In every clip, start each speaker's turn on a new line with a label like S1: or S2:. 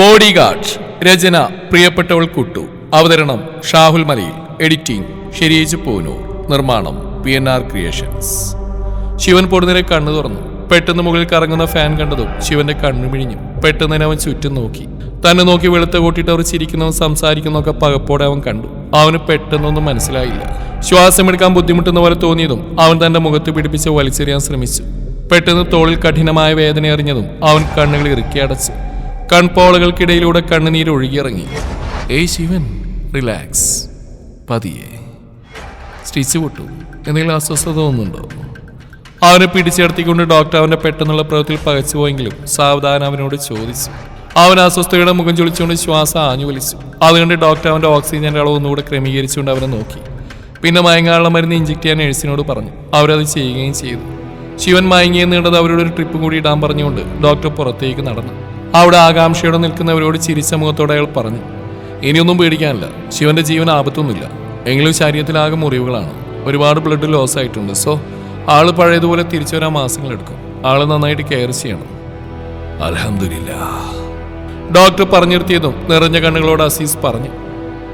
S1: Body guards രചന പ്രിയപ്പെട്ടവൾ കുട്ടു. അവതരണം ഷാഹുൽ മലയിൽ. എഡിറ്റിംഗ് ഷെരീജ് പൂനൂർ. നിർമ്മാണം P N R creations. Shivan പൊടുന്നതിനെ കണ്ണു തുറന്നു. പെട്ടെന്ന് മുകളിൽ കറങ്ങുന്ന ഫാൻ കണ്ടതും ശിവന്റെ കണ്ണു മിഴിഞ്ഞു. പെട്ടെന്ന് തന്നെ അവൻ ചുറ്റും നോക്കി. തന്നെ നോക്കി വെളുത്ത അവർ ചിരിക്കുന്നതും സംസാരിക്കുന്നതൊക്കെ പകപ്പോടെ അവൻ കണ്ടു. അവന് പെട്ടെന്നൊന്നും മനസ്സിലായില്ല. ശ്വാസമെടുക്കാൻ ബുദ്ധിമുട്ടുന്ന പോലെ തോന്നിയതും അവൻ തന്റെ മുഖത്ത് പിടിപ്പിച്ച് വലിച്ചെറിയാൻ ശ്രമിച്ചു. പെട്ടെന്ന് തോളിൽ കഠിനമായ വേദന അറിഞ്ഞതും അവൻ കണ്ണുകൾ ഇറുക്കി അടച്ചു. കൺപോളകൾക്കിടയിലൂടെ കണ്ണുനീര് ഒഴുകിയിറങ്ങി. ഏയ് ശിവൻ റിലാക്സ് പതിയെ. സ്റ്റിച്ച് പൊട്ടു. എന്തെങ്കിലും അസ്വസ്ഥത തോന്നുന്നുണ്ടോ? അവനെ പിടിച്ചെടുത്തിക്കൊണ്ട് ഡോക്ടർ അവന്റെ പെട്ടെന്നുള്ള പ്രവൃത്തിയിൽ പകച്ചുപോയെങ്കിലും സാവധാനം അവനോട് ചോദിച്ചു. അവൻ അസ്വസ്ഥയുടെ മുഖം ചൊളിച്ചുകൊണ്ട് ശ്വാസം ആഞ്ഞു വലിച്ചു. അതുകൊണ്ട് ഡോക്ടർ അവന്റെ ഓക്സിജന്റെ അളവ് ഒന്നുകൂടെ ക്രമീകരിച്ചുകൊണ്ട് അവനെ നോക്കി. പിന്നെ മയങ്ങാനുള്ള മരുന്ന് ഇഞ്ചെക്ട് ചെയ്യാൻ നഴ്സിനോട് പറഞ്ഞു. അവരത് ചെയ്യുകയും ചെയ്തു. ശിവൻ മയങ്ങിയെന്ന് അവരോട് ഒരു ട്രിപ്പ് കൂടി ഇടാൻ പറഞ്ഞുകൊണ്ട് ഡോക്ടർ പുറത്തേക്ക് നടന്നു. അവിടെ ആകാംക്ഷയോടെ നിൽക്കുന്നവരോട് ചിരിച്ച മുഖത്തോടെ അയാൾ പറഞ്ഞു ഇനിയൊന്നും പേടിക്കാനില്ല. ശിവന്റെ ജീവൻ ആപത്തൊന്നുമില്ല. എങ്കിലും ശരീരത്തിലാകെ മുറിവുകളാണ്. ഒരുപാട് ബ്ലഡ് ലോസ് ആയിട്ടുണ്ട്. സോ ആൾ പഴയതുപോലെ തിരിച്ചു വരാൻ മാസങ്ങളെടുക്കും ആൾ നന്നായിട്ട് കെയർ ചെയ്യണം. അലഹമില്ല ഡോക്ടർ പറഞ്ഞിരുത്തിയതും നിറഞ്ഞ കണ്ണുകളോട് അസീസ് പറഞ്ഞു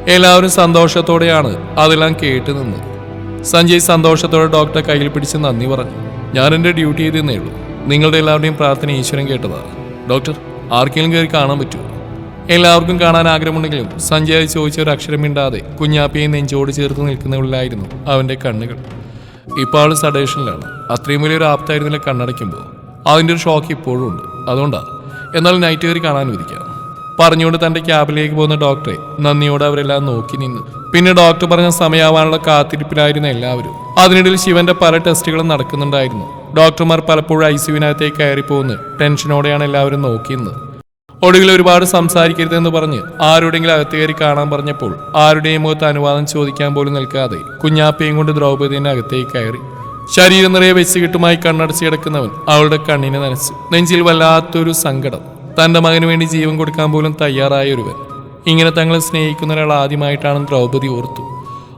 S1: എല്ലാവരും സന്തോഷത്തോടെയാണ് അതെല്ലാം കേട്ട് നിന്ന്. സഞ്ജയ് സന്തോഷത്തോടെ ഡോക്ടറെ കയ്യിൽ പിടിച്ച് നന്ദി പറഞ്ഞു ഞാൻ എന്റെ ഡ്യൂട്ടി ചെയ്തേ ഉള്ളൂ. നിങ്ങളുടെ എല്ലാവരുടെയും പ്രാർത്ഥന ഈശ്വരൻ കേട്ടതാണ്. ഡോക്ടർ ആർക്കെങ്കിലും കയറി കാണാൻ പറ്റുമോ? എല്ലാവർക്കും കാണാൻ ആഗ്രഹമുണ്ടെങ്കിലും സഞ്ജയ് ചോദിച്ച ഒരു അക്ഷരം മിണ്ടാതെ കുഞ്ഞാപ്പിയെ നെഞ്ചോട് ചേർത്ത് നിൽക്കുന്നവരിലായിരുന്നു അവന്റെ കണ്ണുകൾ. ഇപ്പോൾ ആൾ സഡേഷനിലാണ്. അത്രയും വലിയൊരു ആപ്തായിരുന്നില്ല കണ്ണടയ്ക്കുമ്പോൾ അതിന്റെ ഒരു ഷോക്ക് ഇപ്പോഴും ഉണ്ട്. അതുകൊണ്ടാണ് എന്നാൽ നൈറ്റ് കയറി കാണാൻ വിധിക്കാം പറഞ്ഞുകൊണ്ട് തന്റെ ക്യാബിലേക്ക് പോകുന്ന ഡോക്ടറെ നന്ദിയോടെ അവരെല്ലാം നോക്കി നിന്നു. പിന്നെ ഡോക്ടർ പറഞ്ഞ സമയമാവാനുള്ള കാത്തിരിപ്പിലായിരുന്നു എല്ലാവരും. അതിനിടയിൽ ശിവന്റെ പല ടെസ്റ്റുകളും നടക്കുന്നുണ്ടായിരുന്നു. ഡോക്ടർമാർ പലപ്പോഴും ഐ സിയുവിനകത്തേക്ക് കയറി പോകുന്നു ടെൻഷനോടെയാണ് എല്ലാവരും നോക്കിയിരുന്നത് ഒടുവിൽ ഒരുപാട് സംസാരിക്കരുതെന്ന് പറഞ്ഞ് ആരോടെങ്കിലും അകത്ത് കയറി കാണാൻ പറഞ്ഞപ്പോൾ ആരുടെയും മുഖത്ത് അനുവാദം ചോദിക്കാൻ പോലും നിൽക്കാതെ കുഞ്ഞാപ്പയും കൊണ്ട് ദ്രൗപദീനെ അകത്തേക്ക് കയറി. ശരീരം നിറയെ വെച്ച് കിട്ടുമായി കണ്ണടച്ച് കിടക്കുന്നവൻ അവളുടെ കണ്ണിനെ നനച്ചു. നെഞ്ചിൽ വല്ലാത്തൊരു സങ്കടം. തന്റെ മകന് വേണ്ടി ജീവൻ കൊടുക്കാൻ പോലും തയ്യാറായ ഒരുവൻ. ഇങ്ങനെ തങ്ങളെ സ്നേഹിക്കുന്ന ഒരാൾ ആദ്യമായിട്ടാണ് ദ്രൗപദി ഓർത്തു.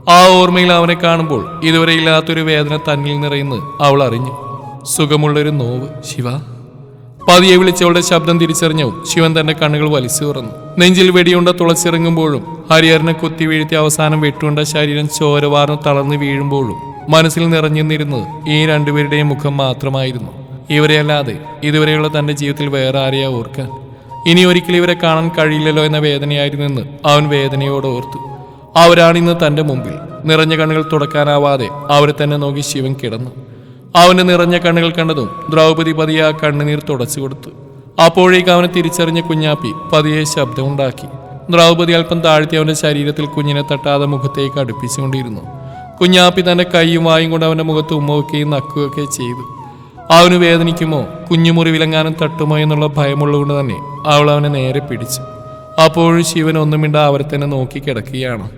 S1: ആ ഓർമ്മയിൽ അവനെ കാണുമ്പോൾ ഇതുവരെ ഇല്ലാത്തൊരു വേദന തന്നിൽ നിറയുന്നത് അവൾ അറിഞ്ഞു. സുഖമുള്ളൊരു നോവ് ശിവ. പതിയെ വിളിച്ചവളുടെ ശബ്ദം തിരിച്ചറിഞ്ഞു ശിവൻ തന്റെ കണ്ണുകൾ വലിച്ചു തുറന്നു. നെഞ്ചിൽ വെടിയുണ്ട തുളച്ചിറങ്ങുമ്പോഴും ഹരിഹരനെ കുത്തി വീഴ്ത്തി അവസാനം വെട്ടുകൊണ്ട ശരീരം ചോരവാർന്ന് തളർന്നു വീഴുമ്പോഴും മനസ്സിൽ നിറഞ്ഞു നിന്നിരുന്നത് ഈ രണ്ടുപേരുടെയും മുഖം മാത്രമായിരുന്നു. ഇവരെയല്ലാതെ ഇതുവരെയുള്ള തന്റെ ജീവിതത്തിൽ വേറെ ആരെയാ ഓർക്കാൻ ഇനി ഒരിക്കലും ഇവരെ കാണാൻ കഴിയില്ലല്ലോ എന്ന വേദനയായിരുന്നെന്ന് അവൻ വേദനയോട് ഓർത്തു. അവരാണ് ഇന്ന് തന്റെ മുമ്പിൽ നിറഞ്ഞ കണ്ണുകൾ തുടക്കാനാവാതെ അവരെ തന്നെ നോക്കി ശിവൻ കിടന്നു. അവന്റെ നിറഞ്ഞ കണ്ണുകൾ കണ്ടതും ദ്രൗപദി പതിയെ ആ കണ്ണുനീർ തുടച്ചു കൊടുത്തു. അപ്പോഴേക്ക് അവനെ തിരിച്ചറിഞ്ഞ കുഞ്ഞാപ്പി പതിയെ ശബ്ദമുണ്ടാക്കി. ദ്രൗപദി അല്പം താഴ്ത്തി അവന്റെ ശരീരത്തിൽ കുഞ്ഞിനെ തട്ടാതെ മുഖത്തേക്ക് അടുപ്പിച്ചുകൊണ്ടിരുന്നു. കുഞ്ഞാപ്പി തന്റെ കൈയും വായും കൊണ്ട് അവന്റെ മുഖത്ത് ഉമ്മ വെക്കുകയും നക്കുകയൊക്കെ ചെയ്തു. അവന് വേദനിക്കുമോ? കുഞ്ഞുമുറി വിലങ്ങാനും തട്ടുമോ എന്നുള്ള ഭയമുള്ളതുകൊണ്ട് തന്നെ അവൾ അവനെ നേരെ പിടിച്ചു. അപ്പോഴും ശിവൻ ഒന്നും മിണ്ട അവരെ തന്നെ നോക്കി കിടക്കുകയാണ്.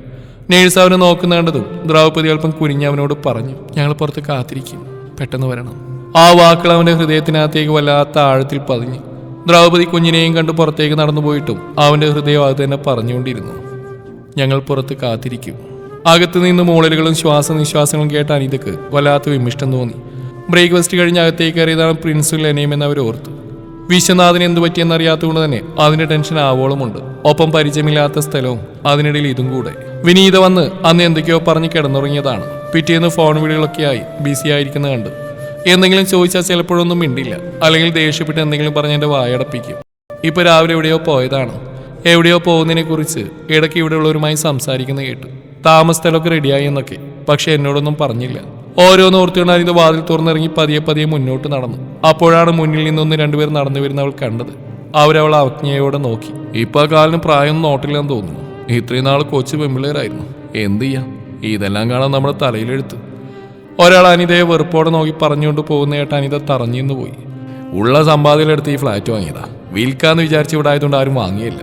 S1: നേഴ്സ് അവനെ നോക്കുന്നതും ദ്രൗപദി അല്പം കുനിഞ്ഞ് അവനോട് പറഞ്ഞു ഞങ്ങൾ പുറത്ത് കാത്തിരിക്കും. പെട്ടെന്ന് വരണം. ആ വാക്കുകൾ അവന്റെ ഹൃദയത്തിനകത്തേക്ക് വല്ലാത്ത ആഴത്തിൽ പതിഞ്ഞു. ദ്രൗപദി കുഞ്ഞിനെയും കണ്ട് പുറത്തേക്ക് നടന്നു പോയിട്ടും അവന്റെ ഹൃദയം അത് തന്നെ പറഞ്ഞുകൊണ്ടിരുന്നു. ഞങ്ങൾ പുറത്ത് കാത്തിരിക്കും. അകത്ത് നിന്ന് മൂളലുകളും ശ്വാസനിശ്വാസങ്ങളും കേട്ട അനിതക്ക് വല്ലാത്ത വിമിഷ്ടം തോന്നി. ബ്രേക്ക്ഫാസ്റ്റ് കഴിഞ്ഞ് അകത്തേക്ക് കയറിയതാണ് പ്രിൻസും ലെനയും എന്ന് അവർ ഓർത്തു. വിശ്വനാഥിന് എന്ത് പറ്റിയെന്നറിയാത്തതുകൊണ്ട് തന്നെ അതിന്റെ ടെൻഷൻ ആവോളമുണ്ട്. ഒപ്പം പരിചയമില്ലാത്ത സ്ഥലവും അതിനിടയിൽ ഇതും കൂടെ. വിനീത വന്ന് അന്ന് എന്തൊക്കെയോ പറഞ്ഞ് കിടന്നുറങ്ങിയതാണ്. പിറ്റേന്ന് ഫോൺ വിളികളൊക്കെയായി ബിസി ആയിരിക്കുന്ന കണ്ട്. എന്തെങ്കിലും ചോദിച്ചാൽ ചിലപ്പോഴൊന്നും മിണ്ടില്ല. അല്ലെങ്കിൽ ദേഷ്യപ്പെട്ട് എന്തെങ്കിലും പറഞ്ഞ് എന്റെ വായടപ്പിക്കും ഇപ്പൊ രാവിലെ എവിടെയോ പോയതാണ്. എവിടെയോ പോകുന്നതിനെ കുറിച്ച് ഇടയ്ക്ക് ഇവിടെയുള്ളവരുമായി സംസാരിക്കുന്ന കേട്ടു. താമസ സ്ഥലമൊക്കെ റെഡിയായി എന്നൊക്കെ. പക്ഷെ എന്നോടൊന്നും പറഞ്ഞില്ല. ഓരോന്ന് ഓർത്തുകൊണ്ട് അതിന്റെ വാതിൽ തുറന്നിറങ്ങി പതിയെ പതിയെ മുന്നോട്ട് നടന്നു. അപ്പോഴാണ് മുന്നിൽ നിന്നൊന്ന് രണ്ടുപേർ നടന്നു വരുന്ന അവൾ കണ്ടത്. അവരവൾ അവജ്ഞയോടെ നോക്കി. ഇപ്പൊ കാലിന് പ്രായമൊന്നും നോട്ടില്ലെന്ന് തോന്നുന്നു. ഇത്രയും നാൾ കൊച്ചു പെമ്പിള്ളേരായിരുന്നു. എന്ത് ചെയ്യാം? ഇതെല്ലാം കാണാൻ നമ്മുടെ തലയിലെടുത്ത്. ഒരാൾ അനിതയെ വെറുപ്പോടെ നോക്കി പറഞ്ഞുകൊണ്ട് പോകുന്ന കേട്ട് അനിത തറഞ്ഞിന്ന് പോയി. ഉള്ള സമ്പാദ്യത്തിലെടുത്ത് ഈ ഫ്ലാറ്റ് വാങ്ങിയതാ. വിൽക്കാന്ന് വിചാരിച്ച് ഇവിടെ ആയതുകൊണ്ട് ആരും വാങ്ങിയില്ല.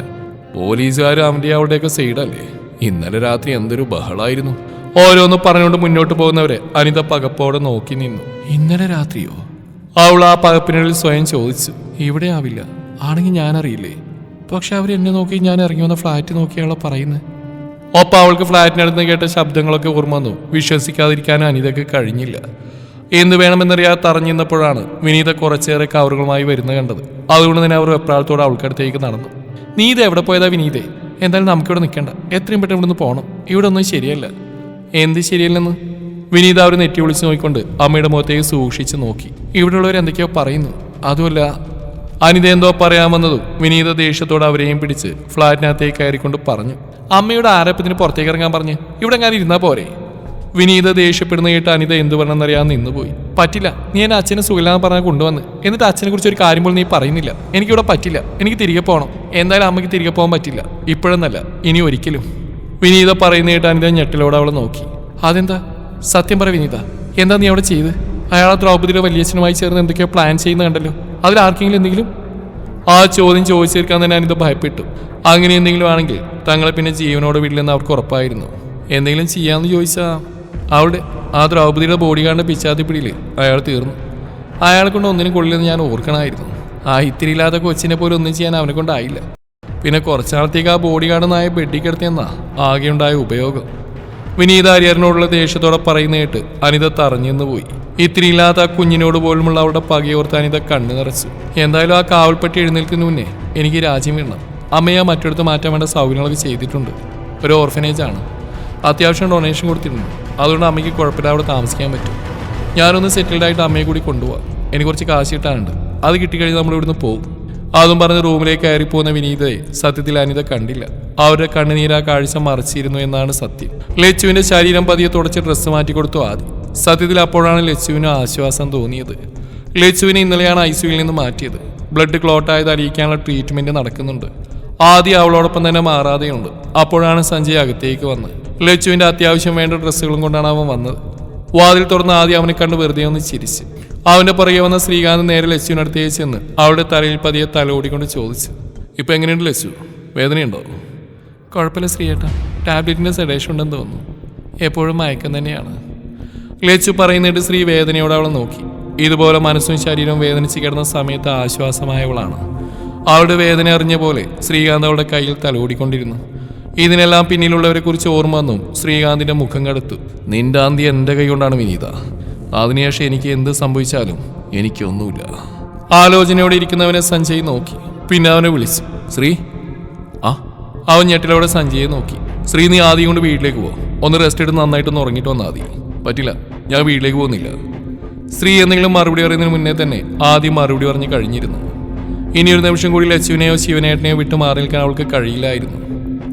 S1: പോലീസുകാരും അവന്റെ അവളുടെയൊക്കെ സൈഡല്ലേ? ഇന്നലെ രാത്രി എന്തൊരു ബഹളായിരുന്നു. ഓരോന്ന് പറഞ്ഞുകൊണ്ട് മുന്നോട്ട് പോകുന്നവരെ അനിത പകപ്പോടെ നോക്കി നിന്നു. ഇന്നലെ രാത്രിയോ? അവൾ ആ പകപ്പിനുള്ളിൽ സ്വയം ചോദിച്ചു. ഇവിടെ ആവില്ല. ആണെങ്കിൽ ഞാൻ അറിയില്ലേ പക്ഷെ അവർ എന്നെ നോക്കി ഞാൻ ഇറങ്ങി വന്ന ഫ്ലാറ്റ് നോക്കിയാണല്ലോ പറയുന്നത് ഒപ്പം അവൾക്ക് ഫ്ലാറ്റിനടുത്ത് കേട്ട ശബ്ദങ്ങളൊക്കെ ഓർമ്മ വന്നു. വിശ്വസിക്കാതിരിക്കാൻ അനിതയ്ക്ക് കഴിഞ്ഞില്ല. എന്ത് വേണമെന്നറിയാതെ തറഞ്ഞിരുന്നപ്പോഴാണ് വിനീത കുറച്ചേറെ കവറുകളുമായി വരുന്ന കണ്ടത്. അതുകൊണ്ട് തന്നെ അവർ വെപ്രാളത്തോടെ അവൾക്കടുത്തേക്ക് നടന്നു. നീ ഇത് എവിടെ പോയതാ വിനീതേ? എന്തായാലും നമുക്കിവിടെ നിൽക്കണ്ട. എത്രയും പെട്ടെന്ന് ഇവിടുന്ന് പോകണം ഇവിടെ ഒന്നും ശരിയല്ല. എന്ത് ശരിയല്ലെന്ന് വിനീത അവർ നെറ്റി വിളിച്ച് നോക്കിക്കൊണ്ട് അമ്മയുടെ മുഖത്തേക്ക് സൂക്ഷിച്ച് നോക്കി. ഇവിടെയുള്ളവർ എന്തൊക്കെയോ പറയുന്നു. അതുമല്ല അനിത എന്തോ പറയാമെന്നതും വിനീത ദേഷ്യത്തോടെ അവരെയും പിടിച്ച് ഫ്ലാറ്റിനകത്തേക്ക് കയറിക്കൊണ്ട് പറഞ്ഞു. അമ്മയുടെ ആരപ്പത്തിന് പുറത്തേക്ക് ഇറങ്ങാൻ പറഞ്ഞ് ഇവിടെ ഞാൻ ഇരുന്നാ പോരെ? വിനീത ദേഷ്യപ്പെടുന്ന കേട്ട് അനിത എന്ത് പറഞ്ഞെന്നറിയാൻ നിന്നുപോയി. പറ്റില്ല നീ എന്നെ അച്ഛനെ സുഖമില്ലാന്ന് പറഞ്ഞാൽ കൊണ്ടുവന്ന്. എന്നിട്ട് അച്ഛനെ കുറിച്ച് ഒരു കാര്യം പോലും നീ പറയുന്നില്ല. എനിക്കിവിടെ പറ്റില്ല. എനിക്ക് തിരികെ പോകണം എന്തായാലും അമ്മയ്ക്ക് തിരികെ പോകാൻ പറ്റില്ല. ഇപ്പോഴെന്നല്ല ഇനി ഒരിക്കലും. വിനീത പറയുന്ന കേട്ട് അനിത ഞെട്ടിലോടെ അവളെ നോക്കി. അതെന്താ? സത്യം പറ വിനീത. എന്താ നീ അവിടെ ചെയ്ത്? അയാൾ ദ്രൗപദിയുടെ വലിയച്ഛനുമായി ചേർന്ന് എന്തൊക്കെയോ പ്ലാൻ ചെയ്യുന്ന കണ്ടല്ലോ. അതിൽ ആർക്കെങ്കിലും എന്തെങ്കിലും? ആ ചോദ്യം ചോദിച്ചേർക്കാൻ തന്നെ അനിത ഭയപ്പെട്ടു. അങ്ങനെ എന്തെങ്കിലും ആണെങ്കിൽ തങ്ങളെ പിന്നെ ജീവനോട് വിടില്ലെന്ന് അവർക്ക് ഉറപ്പായിരുന്നു. എന്തെങ്കിലും ചെയ്യാമെന്ന് ചോദിച്ചാൽ അവിടെ ആ ദ്രൗപദിയുടെ ബോഡി ഗാർഡിന്റെ പിച്ചാത്തിപ്പിടിയിൽ അയാൾ തീർന്നു. അയാളെ കൊണ്ട് ഒന്നിനും കൊള്ളില്ലെന്ന് ഞാൻ ഓർക്കണമായിരുന്നു. ആ ഇത്തിരി ഇല്ലാത്ത കൊച്ചിനെ പോലെ ഒന്നും ചെയ്യാൻ അവനെ കൊണ്ടായില്ല. പിന്നെ കുറച്ചാളത്തേക്ക് ആ ബോഡി ഗാർഡ് നായ പെട്ടിക്കിടത്തിയെന്നാ ആകെയുണ്ടായ ഉപയോഗം. വിനീത അരിയറിനോടുള്ള ദേഷ്യത്തോടെ പറയുന്ന കേട്ട് അനിത തറഞ്ഞെന്ന് പോയി. ഇത്തിരി ഇല്ലാത്ത ആ കുഞ്ഞിനോട് പോലുമുള്ള അവളുടെ പകയോർത്ത് അനിത കണ്ണു നിറച്ചു. എന്തായാലും ആ കാവൽപ്പെട്ടി എഴുന്നേൽക്കുന്ന മുന്നേ എനിക്ക് രാജ്യം വീണം. അമ്മയെ മറ്റെടുത്ത് മറ്റിടത്ത് മാറ്റാൻ വേണ്ട സൗകര്യങ്ങളൊക്കെ ചെയ്തിട്ടുണ്ട്. ഒരു ഓർഫനേജ് ആണ്. അത്യാവശ്യം ഡൊണേഷൻ കൊടുത്തിട്ടുണ്ട്. അതുകൊണ്ട് അമ്മയ്ക്ക് കുഴപ്പമില്ല അവിടെ താമസിക്കാൻ പറ്റും. ഞാനൊന്ന് സെറ്റിൽഡായിട്ട് അമ്മയെ കൂടി കൊണ്ടുപോകാം എനിക്ക് കുറച്ച് കാശ് കിട്ടാനുണ്ട്. അത് കിട്ടിക്കഴിഞ്ഞാൽ നമ്മൾ ഇവിടുന്ന് പോകും അതും പറഞ്ഞ് റൂമിലേക്ക് കയറി പോകുന്ന വിനീതയെ സത്യത്തിൽ അനിത കണ്ടില്ല. അവരുടെ കണ്ണുനീര കാഴ്ച മറച്ചിരുന്നു എന്നാണ് സത്യം. ലച്ചുവിന്റെ ശരീരം പതിയെ തുടച്ച് ഡ്രസ്സ് മാറ്റി കൊടുത്തു ആദ്യം സത്യത്തിൽ അപ്പോഴാണ് ലച്ചുവിന് ആശ്വാസം തോന്നിയത്. ലച്ചുവിനെ ഇന്നലെയാണ് ഐ സിയുവിൽ നിന്ന് മാറ്റിയത്. ബ്ലഡ് ക്ലോട്ട് ആയത് അറിയിക്കാനുള്ള ട്രീറ്റ്മെന്റ് നടക്കുന്നുണ്ട്. ആദ്യം അവളോടൊപ്പം തന്നെ മാറാതെയുണ്ട്. അപ്പോഴാണ് സഞ്ജയ് അകത്തേക്ക് വന്നത്. ലച്ചുവിന്റെ അത്യാവശ്യം വേണ്ട ഡ്രസ്സുകളും കൊണ്ടാണ് അവൻ വന്നത്. വാതിൽ തുറന്ന് ആദ്യം അവനെ കണ്ട് വെറുതെ ഒന്ന് ചിരിച്ചു. അവന്റെ പുറകെ വന്ന ശ്രീകാന്ത് നേരെ ലച്ചുവിനടുത്തേക്ക് ചെന്ന് അവളുടെ തലയിൽ പതിയെ തലോടിക്കൊണ്ട് ചോദിച്ചു ഇപ്പൊ എങ്ങനെയുണ്ട് ലച്ചു? വേദനയുണ്ടോ? കുഴപ്പമില്ല ശ്രീയേട്ടാ. ടാബ്ലറ്റിന്റെ സെഡേഷൻ ഉണ്ടെന്ന് തോന്നുന്നു. എപ്പോഴും മയക്കം തന്നെയാണ്. ലച്ചു പറയുന്നിട്ട് ശ്രീ വേദനയോടെ അവളെ നോക്കി. ഇതുപോലെ മനസ്സും ശരീരവും വേദനിച്ച് കിടന്ന സമയത്ത് ആശ്വാസമായവളാണ്. അവളുടെ വേദന അറിഞ്ഞ പോലെ ശ്രീകാന്ത് അവളുടെ കയ്യിൽ തലോടിക്കൊണ്ടിരുന്നു ഇതിനെല്ലാം പിന്നിലുള്ളവരെ കുറിച്ച് ഓർമ്മ വന്നു ശ്രീകാന്തിന്റെ മുഖം കടുത്തു. നിന്റെ ആന്തി കൈ കൊണ്ടാണ് വിനീത. അതിനുശേഷം എനിക്ക് എന്ത് സംഭവിച്ചാലും എനിക്കൊന്നുമില്ല. ആലോചനയോടെ ഇരിക്കുന്നവനെ സഞ്ജയ് നോക്കി. പിന്നെ അവനെ വിളിച്ചു. ശ്രീ ആ അവൻ ഞെട്ടിലവിടെ സഞ്ജയെ നോക്കി. ശ്രീ നീ ആദ്യം കൊണ്ട് വീട്ടിലേക്ക് പോ. ഒന്ന് റെസ്റ്റ് എടുത്ത് നന്നായിട്ടൊന്ന് ഉറങ്ങിയിട്ട് വന്നാൽ മതി. പറ്റില്ല ഞാൻ വീട്ടിലേക്ക് പോകുന്നില്ല. ശ്രീ എന്തെങ്കിലും മറുപടി പറയുന്നതിന് മുന്നേ തന്നെ ആദ്യം മറുപടി പറഞ്ഞ് കഴിഞ്ഞിരുന്നു. ഇനി ഒരു നിമിഷം കൂടി ലച്ചുവിനെയോ ശിവനേട്ടനെയോ വിട്ട് മാറി നിൽക്കാൻ അവൾക്ക് കഴിയില്ലായിരുന്നു.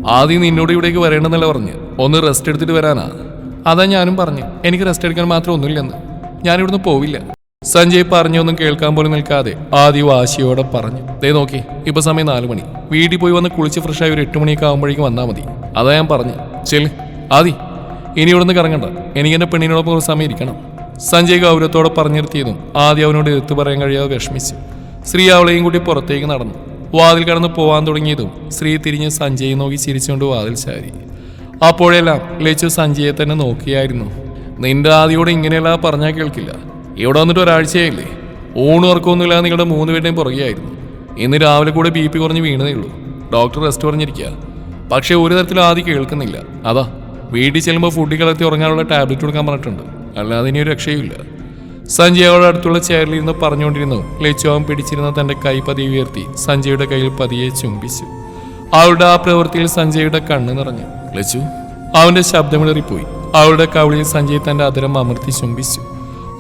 S1: ആദ്യം നിന്നോട് ഇവിടേക്ക് വരേണ്ടെന്നല്ല പറഞ്ഞ്? ഒന്ന് റെസ്റ്റ് എടുത്തിട്ട് വരാനാ? അതാ ഞാനും പറഞ്ഞു. എനിക്ക് റെസ്റ്റ് എടുക്കാൻ മാത്രം ഒന്നുമില്ലെന്ന്. ഞാൻ ഇവിടുന്ന് പോവില്ല. സഞ്ജയ് പറഞ്ഞൊന്നും കേൾക്കാൻ പോലും നിൽക്കാതെ ആദ്യ വാശിയോടെ പറഞ്ഞു. ദേ നോക്കി ഇപ്പൊ സമയം നാലു മണി. വീട്ടിൽ പോയി വന്ന് കുളിച്ച് ഫ്രഷായി ഒരു എട്ട് മണിയൊക്കെ ആകുമ്പോഴേക്കും വന്നാൽ മതി. അതാ ഞാൻ പറഞ്ഞു. ചെൽ ആദി ഇനി ഇവിടുന്ന് കറങ്ങണ്ട. എനിക്ക് എന്റെ പെണ്ണിനോടൊപ്പം ഒരു സമയം ഇരിക്കണം. സഞ്ജയ് ഗൗരവത്തോടെ പറഞ്ഞിരുത്തിയതും ആദ്യം അവനോട് എത്തു പറയാൻ കഴിയാതെ വിഷമിച്ചു. ശ്രീ അവളെയും കൂടി പുറത്തേക്ക് നടന്നു. വാതിൽ കടന്ന് പോവാൻ തുടങ്ങിയതും ശ്രീ തിരിഞ്ഞ് സഞ്ജയ് നോക്കി ചിരിച്ചുകൊണ്ട് വാതിൽ ചാരി. അപ്പോഴെല്ലാം ലച്ചു സഞ്ജയെ തന്നെ നോക്കിയായിരുന്നു. നിന്റെ ആദ്യോടെ ഇങ്ങനെയല്ല പറഞ്ഞാൽ കേൾക്കില്ല. ഇവിടെ വന്നിട്ട് ഒരാഴ്ചയായില്ലേ? ഊണ് ഉറക്കമൊന്നുമില്ല നിങ്ങളുടെ മൂന്ന് പേരുടെയും പുറകെയായിരുന്നു. ഇന്ന് രാവിലെ കൂടെ ബി പി കുറഞ്ഞ് വീണതേ ഉള്ളൂ. ഡോക്ടർ റെസ്റ്റ് പറഞ്ഞിരിക്കുക പക്ഷേ ഒരു തരത്തിലും ആദ്യം കേൾക്കുന്നില്ല. അതാ വീട്ടിൽ ചെല്ലുമ്പോൾ ഫുഡ് കളർത്തി ഉറങ്ങാനുള്ള ടാബ്ലറ്റ് കൊടുക്കാൻ പറഞ്ഞിട്ടുണ്ട്. അല്ലാതെ ഇനി ഒരു രക്ഷയുമില്ല. സഞ്ജയ് അവളുടെ അടുത്തുള്ള ചെയറിൽ ഇരുന്ന് പറഞ്ഞുകൊണ്ടിരുന്നു. ലച്ചു അവൻ പിടിച്ചിരുന്ന തന്റെ കൈ പതിയെ ഉയർത്തി സഞ്ജയുടെ കയ്യിൽ പതിയെ ചുംബിച്ചു. അവളുടെ ആ പ്രവൃത്തിയിൽ സഞ്ജയുടെ കണ്ണ് നിറഞ്ഞു. ലച്ചു അവന്റെ ശബ്ദമിളറിപ്പോയി അവളുടെ കവിളിൽ സഞ്ജയ് തന്റെ അതിരം അമർത്തി ചുംബിച്ചു.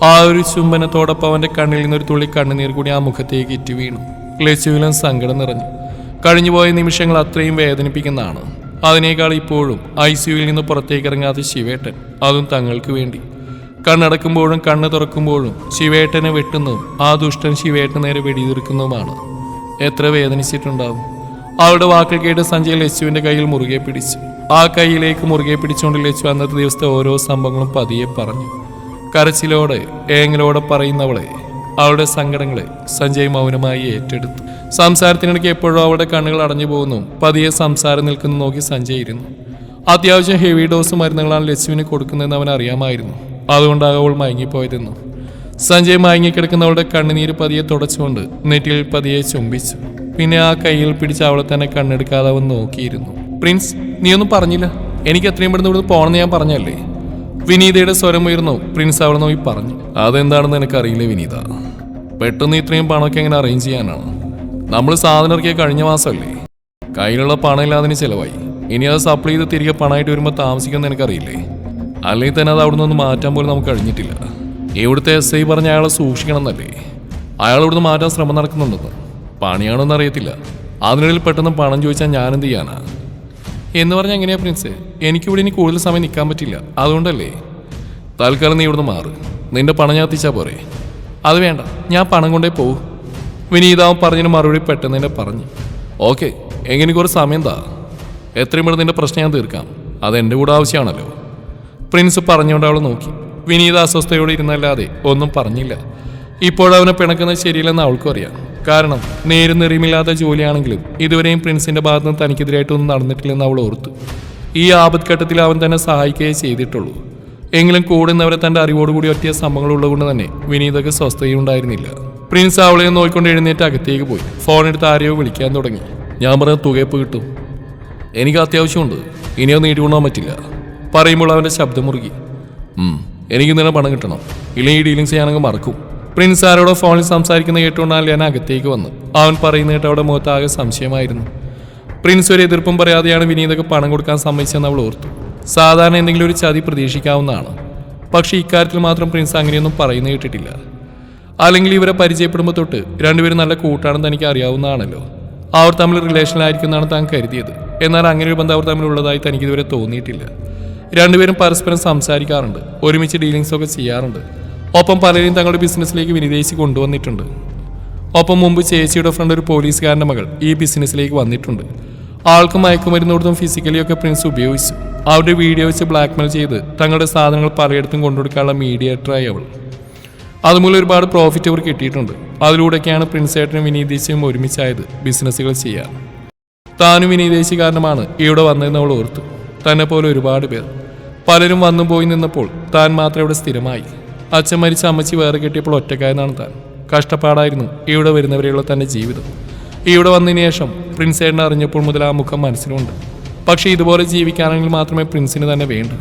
S1: ആ ഒരു ചുംബനത്തോടൊപ്പം അവന്റെ കണ്ണിൽ നിന്നൊരു തുള്ളി കണ്ണുനീർ കൂടി ആ മുഖത്തേക്ക് ഇറ്റു വീണു. ലച്ചുവിലും സങ്കടം നിറഞ്ഞു. കഴിഞ്ഞുപോയ നിമിഷങ്ങൾ അത്രയും വേദനിപ്പിക്കുന്നതാണ്. അതിനേക്കാൾ ഇപ്പോഴും ഐ സിയുവിൽ നിന്ന് പുറത്തേക്ക് ഇറങ്ങാത്ത ശിവേട്ടൻ അതും തങ്ങൾക്ക് വേണ്ടി. കണ്ണടക്കുമ്പോഴും കണ്ണ് തുറക്കുമ്പോഴും ശിവേട്ടനെ വെട്ടുന്നതും ആ ദുഷ്ടൻ ശിവേട്ടന് നേരെ വെടിതീർക്കുന്നതുമാണ് എത്ര വേദനിച്ചിട്ടുണ്ടാവും. അവളുടെ വാക്കുകൾ കേട്ട് സഞ്ജയ് ലച്ചുവിന്റെ കയ്യിൽ മുറുകെ പിടിച്ചു. ആ കൈയിലേക്ക് മുറുകെ പിടിച്ചുകൊണ്ട് ലച്ചു അന്നത്തെ ദിവസത്തെ ഓരോ സംഭവങ്ങളും പതിയെ പറഞ്ഞു. കരച്ചിലോടെ ഏങ്ങലോടെ പറയുന്നവളെ അവളുടെ സങ്കടങ്ങളെ സഞ്ജയ് മൗനമായി ഏറ്റെടുത്തു. സംസാരത്തിനിടയ്ക്ക് എപ്പോഴും അവളുടെ കണ്ണുകൾ അടഞ്ഞു പോകുന്നു. പതിയെ സംസാരം നിൽക്കുന്നു നോക്കി സഞ്ജയ് ഇരുന്നു. അത്യാവശ്യം ഹെവി ഡോസ് മരുന്നുകളാണ് ലച്ചുവിന് കൊടുക്കുന്നതെന്ന് അവൻ അറിയാമായിരുന്നു. അതുകൊണ്ടാണ് അവൾ മയങ്ങിപ്പോയതെന്നു. സഞ്ജയ് മയങ്ങിക്കിടക്കുന്നവളുടെ കണ്ണുനീര് പതിയെ തുടച്ചുകൊണ്ട് നെറ്റിയിൽ പതിയെ ചുംബിച്ചു. പിന്നെ ആ കയ്യിൽ പിടിച്ച് അവളെ തന്നെ കണ്ണെടുക്കാതെ അവൻ നോക്കിയിരുന്നു. പ്രിൻസ് നീ ഒന്നും പറഞ്ഞില്ല. എനിക്ക് എത്രയും പെട്ടെന്ന് ഇവിടുന്ന് പോകണമെന്ന് ഞാൻ പറഞ്ഞല്ലേ വിനീതയുടെ സ്വരം ഉയർന്നു. പ്രിൻസ് അവിടെ നോയി പറഞ്ഞു. അതെന്താണെന്ന് എനിക്കറിയില്ല വിനീത. പെട്ടെന്ന് ഇത്രയും പണമൊക്കെ എങ്ങനെ അറേഞ്ച് ചെയ്യാനാണ്? നമ്മൾ സാധനം ഇറക്കിയ കഴിഞ്ഞ മാസമല്ലേ? കയ്യിലുള്ള പണം ഇല്ലാതിന് ചിലവായി. ഇനി അത് സപ്ലൈ ചെയ്ത് തിരികെ പണമായിട്ട് വരുമ്പോൾ താമസിക്കുമെന്ന് എനിക്കറിയില്ലേ? അല്ലെങ്കിൽ തന്നെ അത് അവിടെ നിന്ന് മാറ്റാൻ പോലും നമുക്ക് കഴിഞ്ഞിട്ടില്ല. ഇവിടുത്തെ എസ് ഐ പറഞ്ഞ അയാളെ സൂക്ഷിക്കണം എന്നല്ലേ? അയാൾ ഇവിടുന്ന് മാറ്റാൻ ശ്രമം നടക്കുന്നുണ്ടെന്ന്. പണിയാണോ എന്നറിയത്തില്ല അതിനിടയിൽ പെട്ടെന്ന് പണം ചോദിച്ചാൽ ഞാനെന്ത് ചെയ്യാനാ? എന്ന് പറഞ്ഞാൽ എങ്ങനെയാ പ്രിൻസ് എനിക്കിവിടെ ഇനി കൂടുതൽ സമയം നിൽക്കാൻ പറ്റില്ല. അതുകൊണ്ടല്ലേ? തൽക്കാലം നീ ഇവിടുന്ന് മാറ്. നിന്റെ പണം ഞാൻ എത്തിച്ചാൽ പോരെ. അത് വേണ്ട. ഞാൻ പണം കൊണ്ടേ പോകൂ വിനീതാവും പറഞ്ഞതിന് മറുപടി പെട്ടെന്ന് തന്നെ പറഞ്ഞു. ഓക്കെ എങ്ങനെയൊക്കെ ഒരു സമയം താ. എത്രയും പെട്ടെന്ന് നിന്റെ പ്രശ്നം ഞാൻ തീർക്കാം. അത് എന്റെ കൂടെ ആവശ്യമാണല്ലോ. പ്രിൻസ് പറഞ്ഞുകൊണ്ട് അവൾ നോക്കി. വിനീത അസ്വസ്ഥയോടെ ഇരുന്നല്ലാതെ ഒന്നും പറഞ്ഞില്ല. ഇപ്പോഴവനെ പിണക്കുന്നത് ശരിയില്ലെന്ന് അവൾക്കും അറിയാം. കാരണം നേരും നിറയുമില്ലാത്ത ജോലിയാണെങ്കിലും ഇതുവരെയും പ്രിൻസിന്റെ ഭാഗത്ത് നിന്ന് തനിക്കെതിരായിട്ടൊന്നും നടന്നിട്ടില്ലെന്ന് അവൾ ഓർത്തു. ഈ ആപത്ഘട്ടത്തിൽ അവൻ തന്നെ സഹായിക്കുകയേ ചെയ്തിട്ടുള്ളൂ. എങ്കിലും കൂടുന്നവരെ തന്റെ അറിവോടുകൂടി ഒറ്റ സംഭവങ്ങൾ ഉള്ളതുകൊണ്ട് തന്നെ വിനീതക്ക് സ്വസ്ഥതയുണ്ടായിരുന്നില്ല പ്രിൻസ് അവളെ നോക്കിക്കൊണ്ട് എഴുന്നേറ്റ് അകത്തേക്ക് പോയി. ഫോൺ എടുത്ത് ആരെയോ വിളിക്കാൻ തുടങ്ങി. ഞാൻ പറഞ്ഞ തുകയപ്പ് കിട്ടും. എനിക്ക് അത്യാവശ്യമുണ്ട്. ഇനിയോ നീട്ടിക്കൊണ്ടാൻ പറ്റില്ല. പറയുമ്പോൾ അവന്റെ ശബ്ദം മുറുകി. എനിക്ക് ഇന്നലെ പണം കിട്ടണം. ഇല്ലെങ്കിൽ ഈ ഡീലിങ്സ് ഞാനങ്ങ് മറക്കും. പ്രിൻസ് ആരോടോ ഫോണിൽ സംസാരിക്കുന്ന കേട്ടുകൊണ്ടാണ് ഞാൻ അകത്തേക്ക് വന്നു അവൻ പറയുന്ന കേട്ട് അവിടെ മുഖത്താകെ സംശയമായിരുന്നു. പ്രിൻസ് ഒരു എതിർപ്പും പറയാതെയാണ് വിനീതക്ക് പണം കൊടുക്കാൻ സമ്മതിച്ചെന്ന് അവൾ ഓർത്തു. സാധാരണ എന്തെങ്കിലും ഒരു ചതി പ്രതീക്ഷിക്കാവുന്നതാണ്. പക്ഷേ ഇക്കാര്യത്തിൽ മാത്രം പ്രിൻസ് അങ്ങനെയൊന്നും പറയുന്നു കേട്ടിട്ടില്ല. അല്ലെങ്കിൽ ഇവരെ പരിചയപ്പെടുമ്പോൾ തൊട്ട് രണ്ടുപേരും നല്ല കൂട്ടാണെന്ന് തനിക്ക് അറിയാവുന്നതാണല്ലോ. അവർ തമ്മിൽ റിലേഷനിലായിരിക്കുന്നതാണ് താൻ കരുതിയത്. എന്നാൽ അങ്ങനെ ഒരു ബന്ധം അവർ തമ്മിലുള്ളതായി തനിക്കിതുവരെ തോന്നിയിട്ടില്ല. രണ്ടുപേരും പരസ്പരം സംസാരിക്കാറുണ്ട്. ഒരുമിച്ച് ഡീലിങ്സ് ഒക്കെ ചെയ്യാറുണ്ട്. ഒപ്പം പലരെയും തങ്ങളുടെ ബിസിനസ്സിലേക്ക് വിനിദേശി കൊണ്ടുവന്നിട്ടുണ്ട്. ഒപ്പം മുമ്പ് ചേച്ചിയുടെ ഫ്രണ്ട് ഒരു പോലീസുകാരന്റെ മകൾ ഈ ബിസിനസ്സിലേക്ക് വന്നിട്ടുണ്ട്. ആൾക്ക് മയക്കുമരുന്ന് കൊടുത്തും ഫിസിക്കലി ഒക്കെ പ്രിൻസ് ഉപയോഗിച്ചു. അവരുടെ വീഡിയോ വെച്ച് ബ്ലാക്ക്മെയിൽ ചെയ്ത് തങ്ങളുടെ സാധനങ്ങൾ പലയിടത്തും കൊണ്ടുകൊടുക്കാനുള്ള മീഡിയേറ്ററായി അവൾ. അതുമൂലം ഒരുപാട് പ്രോഫിറ്റ് അവർ കിട്ടിയിട്ടുണ്ട്. അതിലൂടെയൊക്കെയാണ് പ്രിൻസ് ഏട്ടനും വിനീതേശിയും ഒരുമിച്ചായത് ബിസിനസ്സുകൾ ചെയ്യാൻ. താനും വിനീതേശി കാരണമാണ് ഇവിടെ വന്നതെന്ന് അവൾ ഓർത്തു. തന്നെ പോലെ ഒരുപാട് പേർ. പലരും വന്നു പോയി നിന്നപ്പോൾ താൻ മാത്രം ഇവിടെ സ്ഥിരമായി. അച്ഛൻ മരിച്ച അമ്മച്ചി വേറെ കിട്ടിയപ്പോൾ ഒറ്റക്കായെന്നാണ് താൻ. കഷ്ടപ്പാടായിരുന്നു ഇവിടെ വരുന്നവരെയുള്ള തന്റെ ജീവിതം. ഇവിടെ വന്നതിന് ശേഷം പ്രിൻസ് ഏട്ടൻ അറിഞ്ഞപ്പോൾ മുതൽ ആ മുഖം മനസ്സിലുണ്ട്. പക്ഷേ ഇതുപോലെ ജീവിക്കാനെങ്കിൽ മാത്രമേ പ്രിൻസിന് തന്നെ വേണ്ടൂ.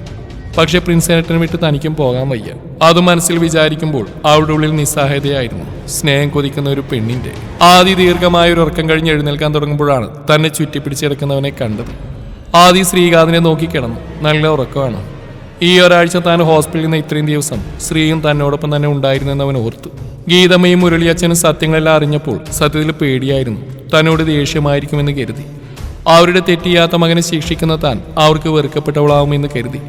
S1: പക്ഷേ പ്രിൻസ് ഏട്ടനെ വിട്ട് തനിക്കും പോകാൻ വയ്യ. അത് മനസ്സിൽ വിചാരിക്കുമ്പോൾ അവളുടെ ഉള്ളിൽ നിസ്സഹായതയായിരുന്നു. സ്നേഹം കൊതിക്കുന്ന ഒരു പെണ്ണിന്റെ ആദ്യ ദീർഘമായ ഒരു ഉറക്കം കഴിഞ്ഞ് എഴുന്നേൽക്കാൻ തുടങ്ങുമ്പോഴാണ് തന്നെ ചുറ്റിപ്പിടിച്ചെടുക്കുന്നവനെ കണ്ടത്. ആദ്യ ശ്രീകാന്തിനെ നോക്കി കിടന്നു. നല്ല ഉറക്കമാണ്. ഈ ഒരാഴ്ച താൻ ഹോസ്പിറ്റലിൽ നിന്ന് ഇത്രയും ദിവസം സ്ത്രീയും തന്നോടൊപ്പം തന്നെ ഉണ്ടായിരുന്നെന്ന് അവൻ ഓർത്തു. ഗീതമ്മയും മുരളിയച്ഛനും സത്യങ്ങളെല്ലാം അറിഞ്ഞപ്പോൾ സത്യത്തിൽ പേടിയായിരുന്നു. തന്നോട് ദേഷ്യമായിരിക്കുമെന്ന് കരുതി. അവരുടെ തെറ്റിയാത്ത മകനെ ശിക്ഷിക്കുന്ന താൻ അവർക്ക് വെറുക്കപ്പെട്ടവളാവുമെന്ന് കരുതി.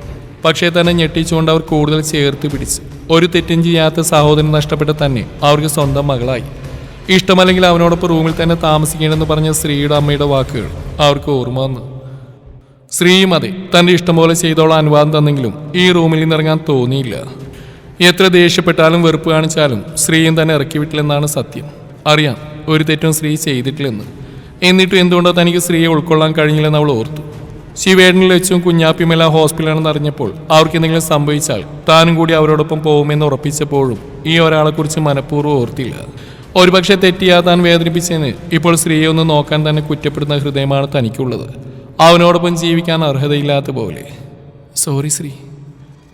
S1: പക്ഷേ തന്നെ ഞെട്ടിച്ചുകൊണ്ട് അവർ കൂടുതൽ ചേർത്ത് പിടിച്ച്. ഒരു തെറ്റും ചെയ്യാത്ത സഹോദരൻ നഷ്ടപ്പെട്ട തന്നെ അവർക്ക് സ്വന്തം മകളായി. ഇഷ്ടമല്ലെങ്കിൽ അവനോടൊപ്പം റൂമിൽ തന്നെ താമസിക്കണമെന്ന് പറഞ്ഞ സ്ത്രീയുടെ അമ്മയുടെ വാക്കുകൾ അവർക്ക് ഓർമ്മ വന്നു. ശ്രീയും അതെ തന്റെ ഇഷ്ടം പോലെ ചെയ്തോളാൻ അനുവാദം തന്നെങ്കിലും ഈ റൂമിൽ നിന്നിറങ്ങാൻ തോന്നിയില്ല. എത്ര ദേഷ്യപ്പെട്ടാലും വെറുപ്പ് കാണിച്ചാലും ശ്രീയും തന്നെ ഇറക്കി വിട്ടില്ലെന്നാണ് സത്യം. അറിയാം ഒരു തെറ്റും ശ്രീ ചെയ്തിട്ടില്ലെന്ന്. എന്നിട്ടും എന്തുകൊണ്ടോ തനിക്ക് സ്ത്രീയെ ഉൾക്കൊള്ളാൻ കഴിഞ്ഞില്ലെന്ന് അവൾ ഓർത്തു. ശിവേടനിൽ വെച്ചും കുഞ്ഞാപ്പിമെല്ലാം ഹോസ്പിറ്റലാണെന്ന് അറിഞ്ഞപ്പോൾ അവർക്ക് എന്തെങ്കിലും സംഭവിച്ചാൽ താനും കൂടി അവരോടൊപ്പം പോകുമെന്ന് ഉറപ്പിച്ചപ്പോഴും ഈ ഒരാളെക്കുറിച്ച് മനഃപൂർവം ഓർത്തില്ല. ഒരുപക്ഷെ തെറ്റിയാ താൻ വേദനിപ്പിച്ചതിന് ഇപ്പോൾ സ്ത്രീയെ ഒന്ന് നോക്കാൻ തന്നെ കുറ്റപ്പെടുന്ന ഹൃദയമാണ് തനിക്കുള്ളത്. അവനോടൊപ്പം ജീവിക്കാൻ അർഹതയില്ലാത്ത പോലെ. സോറി ശ്രീ.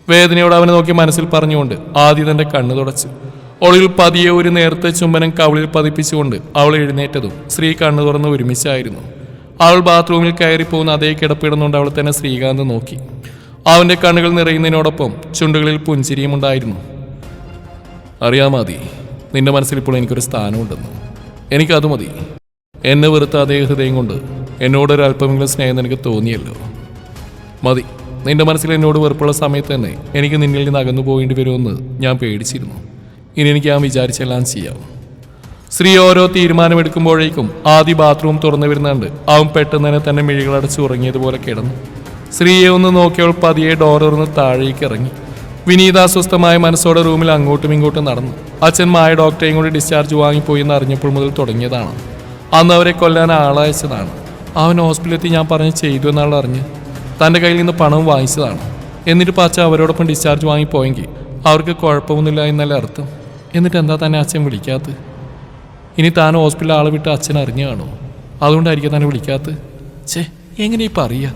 S1: വേദനയോട് അവനെ നോക്കി മനസ്സിൽ പറഞ്ഞുകൊണ്ട് ആദ്യം തന്റെ കണ്ണു തുടച്ചു. ഒളിൽ പതിയെ ഒരു നേരത്തെ ചുംബനം കവളിൽ പതിപ്പിച്ചുകൊണ്ട് അവൾ എഴുന്നേറ്റതും സ്ത്രീ കണ്ണു തുറന്ന് ഒരുമിച്ചായിരുന്നു. അവൾ ബാത്റൂമിൽ കയറിപ്പോകുന്ന അതേ കിടപ്പിടുന്നുകൊണ്ട് അവൾ തന്നെ ശ്രീകാന്ത് നോക്കി. അവന്റെ കണ്ണുകൾ നിറയുന്നതിനോടൊപ്പം ചുണ്ടുകളിൽ പുഞ്ചിരിയും ഉണ്ടായിരുന്നു. അറിയാ മതി നിന്റെ മനസ്സിൽ ഇപ്പോൾ എനിക്കൊരു സ്ഥാനമുണ്ടെന്ന്. എനിക്കത് മതി. എന്നെ വെറുത്ത അതേ ഹൃദയം കൊണ്ട് എന്നോടൊരു അല്പമെങ്കിലും സ്നേഹം എനിക്ക് തോന്നിയല്ലോ. മതി. നിന്റെ മനസ്സിൽ എന്നോട് വെറുപ്പുള്ള സമയത്ത് തന്നെ എനിക്ക് നിന്നിൽ നിന്ന് അകന്നു പോകേണ്ടി വരുമെന്ന് ഞാൻ പേടിച്ചിരുന്നു. ഇനി എനിക്ക് ഞാൻ വിചാരിച്ചെല്ലാം ചെയ്യാം. സ്ത്രീ ഓരോ തീരുമാനമെടുക്കുമ്പോഴേക്കും ആദ്യ ബാത്റൂം തുറന്നു വരുന്നുണ്ട്. അവൻ പെട്ടെന്ന് തന്നെ തന്നെ മിഴികളടച്ച് ഉറങ്ങിയതുപോലെ കിടന്നു. സ്ത്രീയെ ഒന്ന് നോക്കിയവൾ പതിയെ ഡോർ തുറന്ന് താഴേക്ക് ഇറങ്ങി. വിനീത അസ്വസ്ഥമായ മനസ്സോടെ റൂമിൽ അങ്ങോട്ടും ഇങ്ങോട്ടും നടന്നു. അച്ഛൻ മായ ഡോക്ടറെയും കൂടി ഡിസ്ചാർജ് വാങ്ങിപ്പോയി എന്ന് അറിഞ്ഞപ്പോൾ മുതൽ തുടങ്ങിയതാണ്. അന്ന് അവരെ കൊല്ലാൻ ആളയച്ചതാണ്. അവൻ ഹോസ്പിറ്റലിലെത്തി ഞാൻ പറഞ്ഞ് ചെയ്തു എന്നാൾ അറിഞ്ഞ്. തന്റെ കയ്യിൽ നിന്ന് പണവും വാങ്ങിച്ചതാണ്. എന്നിട്ട് പാച്ച അവരോടൊപ്പം ഡിസ്ചാർജ് വാങ്ങിപ്പോയെങ്കിൽ അവർക്ക് കുഴപ്പമൊന്നുമില്ല എന്നല്ല അർത്ഥം. എന്നിട്ട് എന്താ തന്നെ അച്ഛൻ വിളിക്കാത്തത്? ഇനി താൻ ഹോസ്പിറ്റലിൽ ആളെ വിട്ട് അച്ഛൻ അറിഞ്ഞു കാണോ അതുകൊണ്ടായിരിക്കും തന്നെ വിളിക്കാത്തത്. ഛേ എങ്ങനെ ഇപ്പം അറിയാം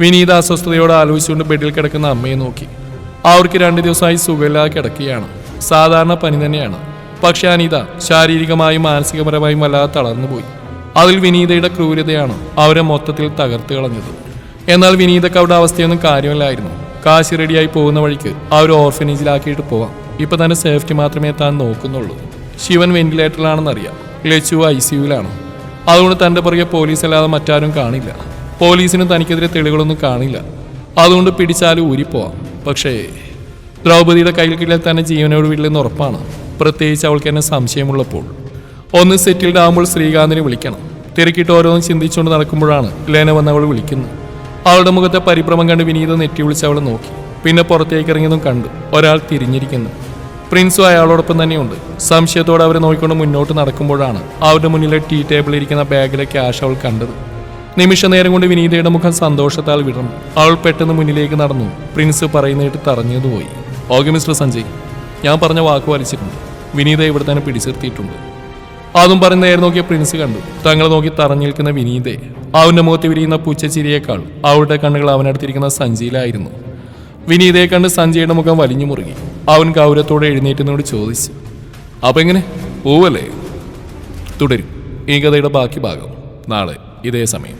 S1: വിനീത അസ്വസ്ഥതയോടെ ആലോചിച്ചുകൊണ്ട് ബെഡിൽ കിടക്കുന്ന അമ്മയെ നോക്കി. അവർക്ക് രണ്ട് ദിവസമായി സുഖമില്ലാതെ കിടക്കുകയാണ്. സാധാരണ പനി തന്നെയാണ്. പക്ഷേ അനിത ശാരീരികമായും മാനസികപരമായും വല്ലാതെ തളർന്നുപോയി. അതിൽ വിനീതയുടെ ക്രൂരതയാണ് അവരെ മൊത്തത്തിൽ തകർത്ത് കളഞ്ഞത്. എന്നാൽ വിനീതക്ക് അവിടെ അവസ്ഥയൊന്നും കാര്യമല്ലായിരുന്നു. കാശ് റെഡിയായി പോകുന്ന വഴിക്ക് അവർ ഓർഫനേജിലാക്കിയിട്ട് പോവാം. ഇപ്പൊ തന്നെ സേഫ്റ്റി മാത്രമേ താൻ നോക്കുന്നുള്ളൂ. ശിവൻ വെന്റിലേറ്ററിലാണെന്നറിയാം. ലച്ചു ഐ സിയുലാണ് അതുകൊണ്ട് തന്റെ പുറകെ പോലീസ് അല്ലാതെ മറ്റാരും കാണില്ല. പോലീസിന് തനിക്കെതിരെ തെളിവുകളൊന്നും കാണില്ല. അതുകൊണ്ട് പിടിച്ചാലും ഊരിപ്പോവാം. പക്ഷേ ദ്രൗപതിയുടെ കയ്യിൽ കിട്ടിയാൽ തന്നെ ജീവനോട് വീട്ടിലെന്ന് ഉറപ്പാണ്. പ്രത്യേകിച്ച് അവൾക്ക് എന്നെ സംശയമുള്ളപ്പോൾ. ഒന്ന് സെറ്റിൽഡ് ആകുമ്പോൾ ശ്രീകാന്തിനെ വിളിക്കണം. തിരക്കിട്ട് ഓരോന്നും ചിന്തിച്ചുകൊണ്ട് നടക്കുമ്പോഴാണ് ലേന വന്ന് അവൾ വിളിക്കുന്നത്. അവളുടെ മുഖത്തെ പരിഭ്രമം കണ്ട് വിനീത നെറ്റി വിളിച്ച് അവളെ നോക്കി. പിന്നെ പുറത്തേക്ക് ഇറങ്ങിയതും കണ്ടു ഒരാൾ തിരിഞ്ഞിരിക്കുന്നു. പ്രിൻസും അയാളോടൊപ്പം തന്നെയുണ്ട്. സംശയത്തോടെ അവരെ നോക്കിക്കൊണ്ട് മുന്നോട്ട് നടക്കുമ്പോഴാണ് അവരുടെ മുന്നിലെ ടീ ടേബിളിൽ ഇരിക്കുന്ന ബാഗിലെ ക്യാഷ് അവൾ കണ്ടത്. നിമിഷ നേരം കൊണ്ട് വിനീതയുടെ മുഖം സന്തോഷത്താൽ വിടർന്നു. അവൾ പെട്ടെന്ന് മുന്നിലേക്ക് നടന്നു. പ്രിൻസ് പറയുന്നതായിട്ട് തറഞ്ഞതുപോയി ഓക്കെ മിസ്റ്റർ സഞ്ജയ്. ഞാൻ പറഞ്ഞ വാക്ക് വലിച്ചിട്ടുണ്ട്. വിനീത ഇവിടെ തന്നെ പിടിച്ചിർത്തിയിട്ടുണ്ട്. അതും പറഞ്ഞ് നേരെ നോക്കിയ പ്രിൻസ് കണ്ടു. തങ്ങളെ നോക്കി തറഞ്ഞു നിൽക്കുന്ന വിനീതയെ അവന്റെ മുഖത്ത് വിരിയുന്ന പൂച്ചച്ചിരിയേക്കാൾ അവളുടെ കണ്ണുകൾ അവനടുത്തിരിക്കുന്ന സഞ്ജയിലായിരുന്നു വിനീതയെ കണ്ട് സഞ്ജയുടെ മുഖം വലിഞ്ഞു മുറുകി. അവൻ ഗൗരവത്തോടെ എഴുന്നേറ്റിനോട് ചോദിച്ചു അപ്പൊ എങ്ങനെ? പോവല്ലേ? തുടരും. ഈ കഥയുടെ ബാക്കി ഭാഗം നാളെ ഇതേ സമയം.